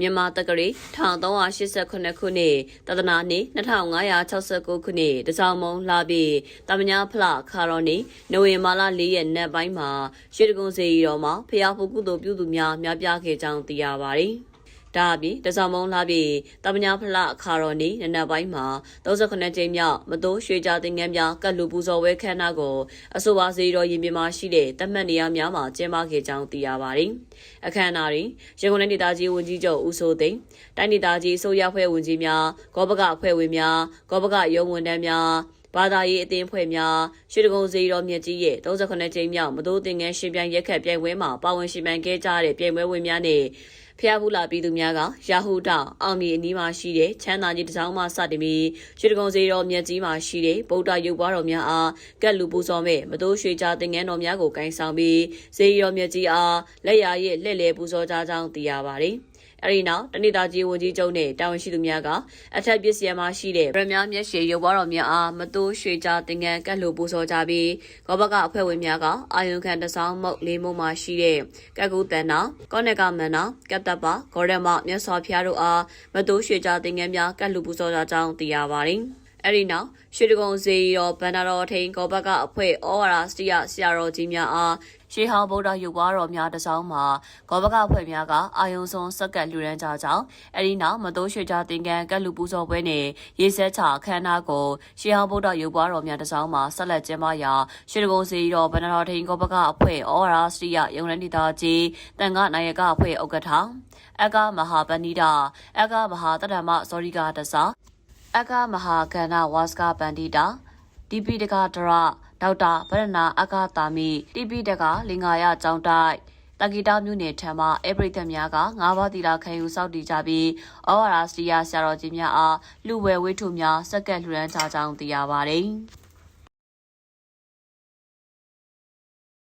မြန်မာတက္ကရီ1389ခုနှစ်တဒနာနှစ်2569ခုနှစ်တစောင်းမုံလာပြီးတမညာဖလခါရော်နေနိုဝင်ဘာလ4ရက်နေ့ပိုင်းမှာရွှေတကုံစီတော်မှာဖျားဖို့ကုသိုလ်ပြုသူများများပြားခဲ့ကြောင်းသိရပါတယ်။ ဒါအပြင်တစောင်းမုံလာပြီးတမညာဖလခါရော်နေနနက်ပိုင်းမှာ38ကြိမ်မြောက်မတိုးရွှေကြတင်ငန်းများကတ်လူပူဇော်ဝဲခမ်းနားကိုအဆိုပါစီတော်ရင်ပြင်မှာရှိတဲ့တတ်မှတ်နေရာများမှာကျင်းပခဲ့ကြောင်းသိရပါတယ်။အခမ်းအနားတွင်ရန်ကုန်တိုင်းဒေသကြီးဝန်ကြီးချုပ်ဦးစိုးသိန်းတိုင်းဒေသကြီးအစိုးရဖွဲ့ဝင်ကြီးများဂောဘကအဖွဲ့ဝင်များဂောဘကရုံးဝန်ထမ်းများ ဘာသာရေးအသင်းဖွဲ့များရွှေတကုံစီတော်မြတ်ကြီးရဲ့38ကြိမ်မြောက်မတိုးတင်ငန်းရှင်ပြိုင်ရက်ခတ်ပြိုင်ပွဲမှာပါဝင်ရှင်ပြိုင်ခဲ့ကြတဲ့ပြိုင်ပွဲဝင်များနဲ့ဖျားဖူးလာပြည်သူများကရာဟုတောင်အောင်မြေအနီးမှာရှိတဲ့ချမ်းသာကြီးတစ်စောင်းမှစတင်ပြီးရွှေတကုံစီတော်မြတ်ကြီးမှာရှိတဲ့ဗုဒ္ဓရုပ်ပွားတော်များအားကတ်လူပူဇော်မဲ့မတိုးရွှေကြတင်ငန်းတော်များကိုကင်ဆောင်ပြီးဇေယျတော်မြတ်ကြီးအားလက်ရာရဲ့လှည့်လည်ပူဇော်ကြကြောင်းသိရပါတယ်။ အဲဒီနောက်တနေ့တာကြီးဝန်ကြီးချုပ်နဲ့တာဝန်ရှိသူများကအထက်ပစ္စည်းမှာရှိတဲ့ဗရမများမျက်ရှေရုပ်ပွားတော်များအားမတိုးရွှေကြတင်ငန်းကတ်လူပူဇော်ကြပြီးကောဘကအဖွဲ့ဝင်များကအာယုံခံတစောင်းမုတ်လေးမုံမှာရှိတဲ့ကတ်ကူတန်နာကောနကမန်နာကတ်တပဂေါရမမြတ်စွာဘုရားတို့အားမတိုးရွှေကြတင်ငန်းများကတ်လူပူဇော်ကြကြောင်းသိရပါတယ်။ အဲဒီနောက်ရွှေတကုံဇေယရောဗန္ဒာတော်ထိန်ကောဘကအဖွဲ့ဩဝါဒစတိယဆရာတော်ကြီးများအားရှေးဟောင်းဗုဒ္ဓရုပ်ပွားတော်များတစောင်းမှာကောဘကအဖွဲ့များကအာယုံဆုံးစက်ကတ်လှူဒန်းကြကြောင်းအဲဒီနောက်မတိုးရွှေကြတင်ကန်ကတ်လူပူဇော်ပွဲနဲ့ရေစက်ချအခမ်းအနားကိုရှေးဟောင်းဗုဒ္ဓရုပ်ပွားတော်များတစောင်းမှာဆက်လက်ကျင်းပရာရွှေတကုံဇေယရောဗန္ဒာတော်ထိန်ကောဘကအဖွဲ့ဩဝါဒစတိယယုံလန်တီတာကြီးတန်ခနာယကအဖွဲ့ဥက္ကဋ္ဌအကမဟာပဏိတာအကမဟာတတ္တမဇောရိကတဆာ အကမဟာကန္နဝါစကပန္တိတာဒီပိတကဒရဒေါက်တာဗရဏအကတာမီတိပိတကလင်္ကာယကျောင်းတိုက်တဂီတာမြို့နယ်ထံမှအပရိသတ်များကငါးပါးတီလာခံယူစောက်တည်ကြပြီးဩဝါဒစတီယာဆရာတော်ကြီးများအားလူဝဲဝိထုများစက္ကက်လှူဒန်းကြကြောင်းသိရပါတယ်။